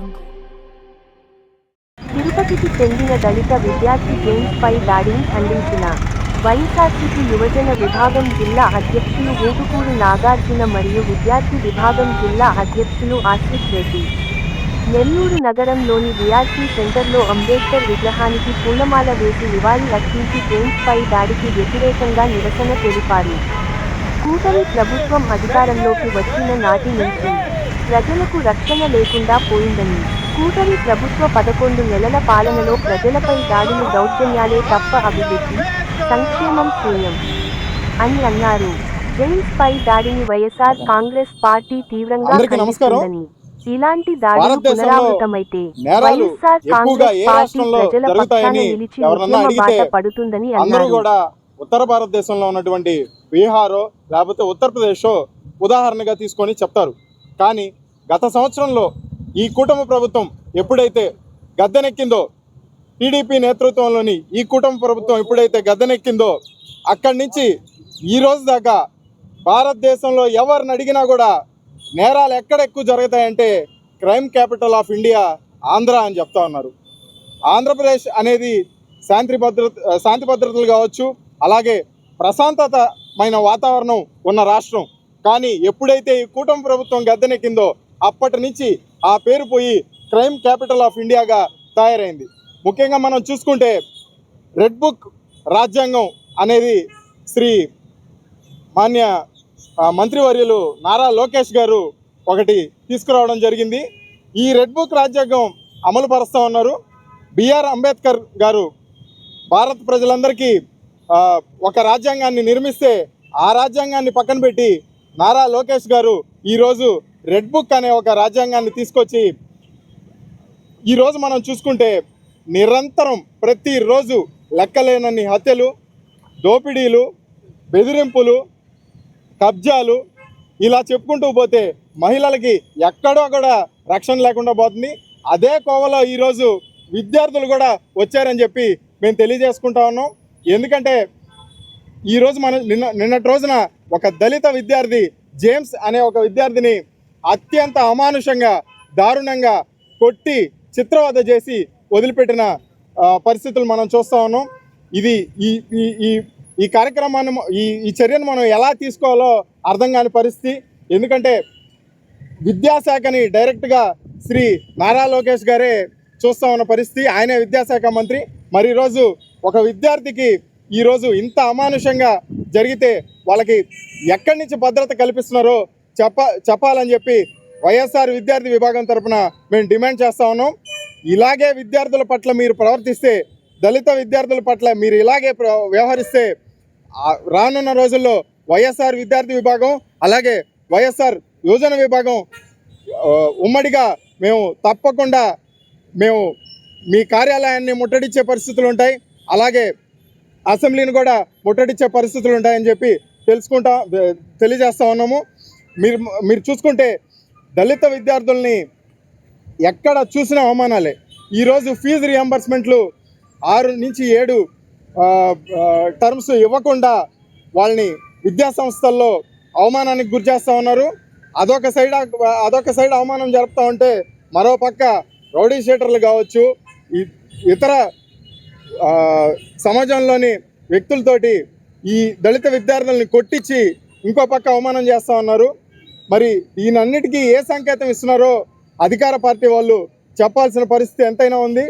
రంగు. తిరుపతికి చెందిన దళిత విద్యార్థి గేమ్స్పై దాడిని ఖండించిన వైఎస్ఆర్సీపీ యువజన విభాగం జిల్లా అధ్యక్షులు ఊటుకూరు నాగార్జున మరియు విద్యార్థి విభాగం జిల్లా అధ్యక్షులు ఆశిష్ రెడ్డి. నెల్లూరు నగరంలోని విఆర్సీ సెంటర్లో అంబేద్కర్ విగ్రహానికి పూలమాల వేసి నివాళి అర్పించి గేమ్స్పై దాడికి వ్యతిరేకంగా నిరసన తెలిపారు. కూటమి ప్రభుత్వం అధికారంలోకి వచ్చిన నాటి నుంచి ప్రజలకు రక్షణ లేకుండా పోయిందని. కూటమి ప్రభుత్వ పదకొండు నెలల పాలనలో ప్రజలపై దాడులు దౌర్జన్యాలే తప్ప అభివృద్ధి సంక్షేమం శూన్యం అని అన్నారు. జైన్స్ పై దాడిని వైఎస్ఆర్ కాంగ్రెస్ పార్టీ తీవ్రంగా. ఖండిస్తుందని ఇలాంటి దాడులు భారతదేశంలో పునరావృతమైతే వైఎస్ఆర్ కాంగ్రెస్ పార్టీ రాష్ట్రంలో ప్రజల పక్షాన నిలిచి ఉద్యమ బాట పడుతుందని అందరూ అన్నారు. కూడా ఉత్తర భారతదేశంలో ఉన్నటువంటి బీహారో లేకపోతే ఉత్తరప్రదేశో ఉదాహరణగా తీసుకొని చెప్తారు. కానీ గత సంవత్సరంలో ఈ కూటమి ప్రభుత్వం ఎప్పుడైతే గద్దెనెక్కిందో టీడీపీ నేతృత్వంలోని ఈ కూటమి ప్రభుత్వం ఎప్పుడైతే గద్దెనెక్కిందో అక్కడి నుంచి ఈరోజు దాకా భారతదేశంలో ఎవరిని అడిగినా కూడా నేరాలు ఎక్కడ ఎక్కువ జరుగుతాయంటే crime capital of India Andhra అని చెప్తా ఉన్నారు. ఆంధ్రప్రదేశ్ అనేది శాంతి భద్రత శాంతి భద్రతలు కావచ్చు అలాగే ప్రశాంతతమైన వాతావరణం ఉన్న రాష్ట్రం. కానీ ఎప్పుడైతే ఈ కూటమి ప్రభుత్వం గద్దెనెక్కిందో అప్పటి నుంచి ఆ పేరు పోయి క్రైమ్ క్యాపిటల్ ఆఫ్ ఇండియాగా తయారైంది. ముఖ్యంగా మనం చూసుకుంటే రెడ్ బుక్ రాజ్యాంగం అనేది శ్రీ మాన్య మంత్రివర్యులు నారా లోకేష్ గారు ఒకటి తీసుకురావడం జరిగింది. ఈ రెడ్ బుక్ రాజ్యాంగం అమలు పరుస్తూ ఉన్నారు బిఆర్ అంబేద్కర్ గారు భారత ప్రజలందరికీ ఒక రాజ్యాంగాన్ని నిర్మిస్తే ఆ రాజ్యాంగాన్ని పక్కన పెట్టి నారా లోకేష్ గారు ఈరోజు రెడ్ బుక్ అనే ఒక రాజ్యాంగాన్ని తీసుకొచ్చి ఈరోజు మనం చూసుకుంటే నిరంతరం ప్రతిరోజు లెక్కలేనన్ని హత్యలు దోపిడీలు బెదిరింపులు కబ్జాలు ఇలా చెప్పుకుంటూ పోతే మహిళలకి ఎక్కడో కూడా రక్షణ లేకుండా పోతుంది. అదే కోవలో ఈరోజు విద్యార్థులు కూడా వచ్చారని చెప్పి మేము తెలియజేసుకుంటా ఉన్నాం. ఎందుకంటే ఈరోజు మన నిన్న నిన్నటి రోజున ఒక దళిత విద్యార్థి జేమ్స్ అనే ఒక విద్యార్థిని అత్యంత అమానుషంగా దారుణంగా కొట్టి చిత్రవద చేసి వదిలిపెట్టిన పరిస్థితులు మనం చూస్తూ ఉన్నాం. ఇది ఈ ఈ ఈ ఈ కార్యక్రమాన్ని ఈ ఈ చర్యను మనం ఎలా తీసుకోవాలో అర్థం కాని పరిస్థితి. ఎందుకంటే విద్యాశాఖని డైరెక్ట్గా శ్రీ నారా లోకేష్ గారే చూస్తా ఉన్న పరిస్థితి. ఆయనే విద్యాశాఖ మంత్రి. మరి ఈరోజు ఒక విద్యార్థికి ఈరోజు ఇంత అమానుషంగా జరిగితే వాళ్ళకి ఎక్కడి నుంచి భద్రత కల్పిస్తున్నారో చెప్ప చెప్పాలని చెప్పి వైఎస్ఆర్ విద్యార్థి విభాగం తరపున మేము డిమాండ్ చేస్తా ఉన్నాం. ఇలాగే విద్యార్థుల పట్ల మీరు ప్రవర్తిస్తే దళిత విద్యార్థుల పట్ల మీరు ఇలాగే వ్యవహరిస్తే రానున్న రోజుల్లో వైఎస్ఆర్ విద్యార్థి విభాగం అలాగే వైఎస్ఆర్ యువజన విభాగం ఉమ్మడిగా మేము తప్పకుండా మేము మీ కార్యాలయాన్ని ముట్టడించే పరిస్థితులు ఉంటాయి. అలాగే అసెంబ్లీని కూడా ముట్టడించే పరిస్థితులు ఉంటాయని చెప్పి తెలుసుకుంటా తెలియజేస్తా ఉన్నాము. మీరు మీరు చూసుకుంటే దళిత విద్యార్థుల్ని ఎక్కడ చూసినా అవమానాలే. ఈరోజు ఫీజు రియంబర్స్మెంట్లు ఆరు నుంచి ఏడు టర్మ్స్ ఇవ్వకుండా వాళ్ళని విద్యాసంస్థల్లో అవమానానికి గురి చేస్తూ ఉన్నారు. అదొక సైడ్ అదొక సైడ్ అవమానం జరుపుతూ ఉంటే మరో పక్క రౌడీ షీటర్లు కావచ్చు ఇతర సమాజంలోని వ్యక్తులతోటి ఈ దళిత విద్యార్థుల్ని కొట్టించి ఇంకో పక్క అవమానం చేస్తూ ఉన్నారు. మరి ఈయనన్నిటికీ ఏ సంకేతం ఇస్తున్నారో అధికార పార్టీ వాళ్ళు చెప్పాల్సిన పరిస్థితి ఎంతైనా ఉంది.